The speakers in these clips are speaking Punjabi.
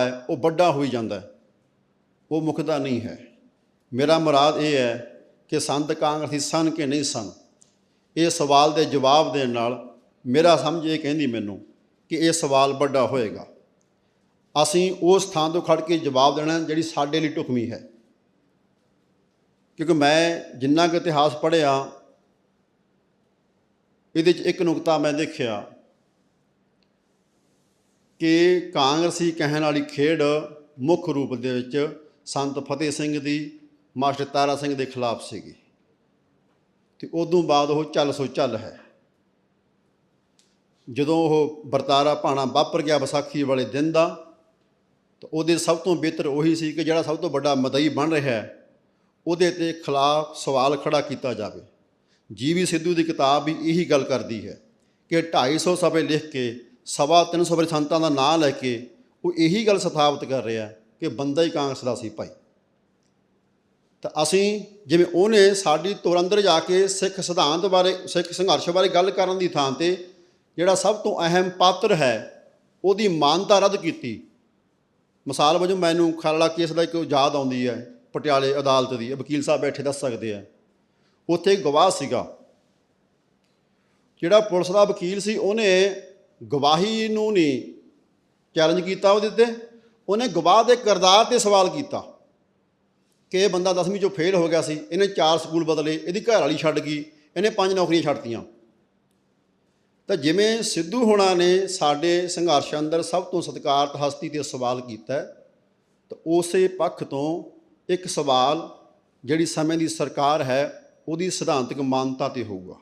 ਹੈ, ਉਹ ਵੱਡਾ ਹੋਈ ਜਾਂਦਾ ਉਹ ਮੁਕਦਾ ਨਹੀਂ ਹੈ। ਮੇਰਾ ਮੁਰਾਦ ਇਹ ਹੈ ਕਿ ਸੰਤ ਕਾਂਗਰਸੀ ਸਨ ਕਿ ਨਹੀਂ ਸਨ, ਇਹ ਸਵਾਲ ਦੇ ਜਵਾਬ ਦੇਣ ਨਾਲ ਮੇਰਾ ਸਮਝ ਇਹ ਕਹਿੰਦੀ ਮੈਨੂੰ ਕਿ ਇਹ ਸਵਾਲ ਵੱਡਾ ਹੋਏਗਾ। ਅਸੀਂ ਉਸ ਥਾਂ ਤੋਂ ਖੜ ਕੇ ਜਵਾਬ ਦੇਣਾ ਜਿਹੜੀ ਸਾਡੇ ਲਈ ਢੁਕਵੀਂ ਹੈ। ਕਿਉਂਕਿ ਮੈਂ ਜਿੰਨਾ ਕੁ ਇਤਿਹਾਸ ਪੜ੍ਹਿਆ, ਇਹਦੇ 'ਚ ਇੱਕ ਨੁਕਤਾ ਮੈਂ ਦੇਖਿਆ ਕਿ ਕਾਂਗਰਸੀ ਕਹਿਣ ਵਾਲੀ ਖੇਡ ਮੁੱਖ ਰੂਪ ਦੇ ਵਿੱਚ ਸੰਤ ਫਤਿਹ ਸਿੰਘ ਦੀ, ਮਾਸਟਰ ਤਾਰਾ ਸਿੰਘ ਦੇ ਖਿਲਾਫ ਸੀਗੀ। ਤੇ ਉਦੋਂ ਬਾਅਦ ਉਹ ਚੱਲ ਸੋ ਚੱਲ ਹੈ। ਜਦੋਂ ਉਹ ਵਰਤਾਰਾ ਭਾਣਾ ਵਾਪਰ ਗਿਆ ਵਿਸਾਖੀ ਵਾਲੇ ਦਿਨ ਦਾ, ਤਾਂ ਉਹਦੇ ਸਭ ਤੋਂ ਬਿਹਤਰ ਉਹੀ ਸੀ ਕਿ ਜਿਹੜਾ ਸਭ ਤੋਂ ਵੱਡਾ ਮਦਈ ਬਣ ਰਿਹਾ ਹੈ, ਉਹਦੇ ਤੇ ਖਿਲਾਫ ਸਵਾਲ ਖੜਾ ਕੀਤਾ ਜਾਵੇ। ਜੀਵੀ ਸਿੱਧੂ ਦੀ ਕਿਤਾਬ ਵੀ ਇਹੀ ਗੱਲ ਕਰਦੀ ਹੈ ਕਿ 250 ਸਫੇ ਲਿਖ ਕੇ ਸਵਾ 300 ਵਾਰੀ ਸੰਤਾਂ ਦਾ ਨਾਂ ਲੈ ਕੇ ਉਹ ਇਹੀ ਗੱਲ ਸਥਾਪਿਤ ਕਰ ਰਿਹਾ ਕਿ ਬੰਦਾ ਹੀ ਕਾਂਗਰਸ ਦਾ ਸੀ ਭਾਈ। ਤਾਂ ਅਸੀਂ ਜਿਵੇਂ ਉਹਨੇ ਸਾਡੀ ਤੁਰ ਅੰਦਰ ਜਾ ਕੇ ਸਿੱਖ ਸਿਧਾਂਤ ਬਾਰੇ, ਸਿੱਖ ਸੰਘਰਸ਼ ਬਾਰੇ ਗੱਲ ਕਰਨ ਦੀ ਥਾਂ ਤੇ ਜਿਹੜਾ ਸਭ ਤੋਂ ਅਹਿਮ ਪਾਤਰ ਹੈ, ਉਹਦੀ ਮਾਨਤਾ ਰੱਦ ਕੀਤੀ। ਮਿਸਾਲ ਵਜੋਂ ਮੈਨੂੰ ਖਾਲੜਾ ਕੇਸ ਦਾ ਇੱਕ ਯਾਦ ਆਉਂਦੀ ਹੈ, ਪਟਿਆਲੇ ਅਦਾਲਤ ਦੀ। ਵਕੀਲ ਸਾਹਿਬ ਬੈਠੇ ਦੱਸ ਸਕਦੇ ਆ। ਉੱਥੇ ਗਵਾਹ ਸੀਗਾ। ਜਿਹੜਾ ਪੁਲਿਸ ਦਾ ਵਕੀਲ ਸੀ, ਉਹਨੇ ਗਵਾਹੀ ਨੂੰ ਨਹੀਂ ਚੈਲੰਜ ਕੀਤਾ ਉਹਦੇ ਤੇ। ਉਹਨੇ ਗਵਾਹ ਦੇ ਕਿਰਦਾਰ ਤੇ ਸਵਾਲ ਕੀਤਾ ਕਿ ਇਹ ਬੰਦਾ 10ਵੀਂ ਚੋਂ ਫੇਲ ਹੋ ਗਿਆ ਸੀ, ਇਹਨੇ ਚਾਰ ਸਕੂਲ ਬਦਲੇ, ਇਹਦੀ ਘਰ ਵਾਲੀ ਛੱਡ ਗਈ, ਇਹਨੇ ਪੰਜ ਨੌਕਰੀਆਂ ਛੱਡਤੀਆਂ। ਤਾਂ ਜਿਵੇਂ ਸਿੱਧੂ ਹੋਣਾ ਨੇ ਸਾਡੇ ਸੰਘਰਸ਼ ਅੰਦਰ ਸਭ ਤੋਂ ਸਤਿਕਾਰਤ ਹਸਤੀ ਤੇ ਸਵਾਲ ਕੀਤਾ, ਤਾਂ ਉਸੇ ਪੱਖ ਤੋਂ ਇੱਕ ਸਵਾਲ ਜਿਹੜੀ ਸਮੇਂ ਦੀ ਸਰਕਾਰ ਹੈ, ਉਹਦੀ ਸਿਧਾਂਤਕ ਮਾਨਤਾ ਤੇ ਹੋਊਗਾ।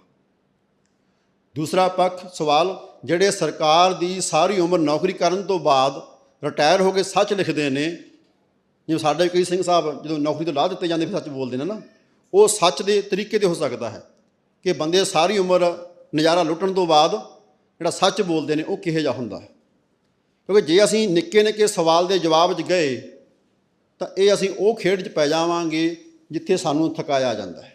ਦੂਸਰਾ ਪੱਖ ਸਵਾਲ ਜਿਹੜੇ ਸਰਕਾਰ ਦੀ ਸਾਰੀ ਉਮਰ ਨੌਕਰੀ ਕਰਨ ਤੋਂ ਬਾਅਦ ਰਿਟਾਇਰ ਹੋ ਕੇ ਸੱਚ ਲਿਖਦੇ ਨੇ, ਜਿਵੇਂ ਸਾਡੇ ਕਈ ਸਿੰਘ ਸਾਹਿਬ ਜਦੋਂ ਨੌਕਰੀ ਤੋਂ ਲਾਹ ਦਿੱਤੇ ਜਾਂਦੇ ਫਿਰ ਸੱਚ ਬੋਲਦੇ ਨੇ ਨਾ, ਉਹ ਸੱਚ ਦੇ ਤਰੀਕੇ ਤੇ ਹੋ ਸਕਦਾ ਹੈ ਕਿ ਬੰਦੇ ਸਾਰੀ ਉਮਰ ਨਜ਼ਾਰਾ ਲੁੱਟਣ ਤੋਂ ਬਾਅਦ ਜਿਹੜਾ ਸੱਚ ਬੋਲਦੇ ਨੇ ਉਹ ਕਿਹੋ ਜਿਹਾ ਹੁੰਦਾ ਹੈ। ਕਿਉਂਕਿ ਜੇ ਅਸੀਂ ਨਿੱਕੇ ਨਿੱਕੇ ਸਵਾਲ ਦੇ ਜਵਾਬ 'ਚ ਗਏ ਤਾਂ ਇਹ ਅਸੀਂ ਉਹ ਖੇਡ 'ਚ ਪੈ ਜਾਵਾਂਗੇ ਜਿੱਥੇ ਸਾਨੂੰ ਥਕਾਇਆ ਜਾਂਦਾ ਹੈ।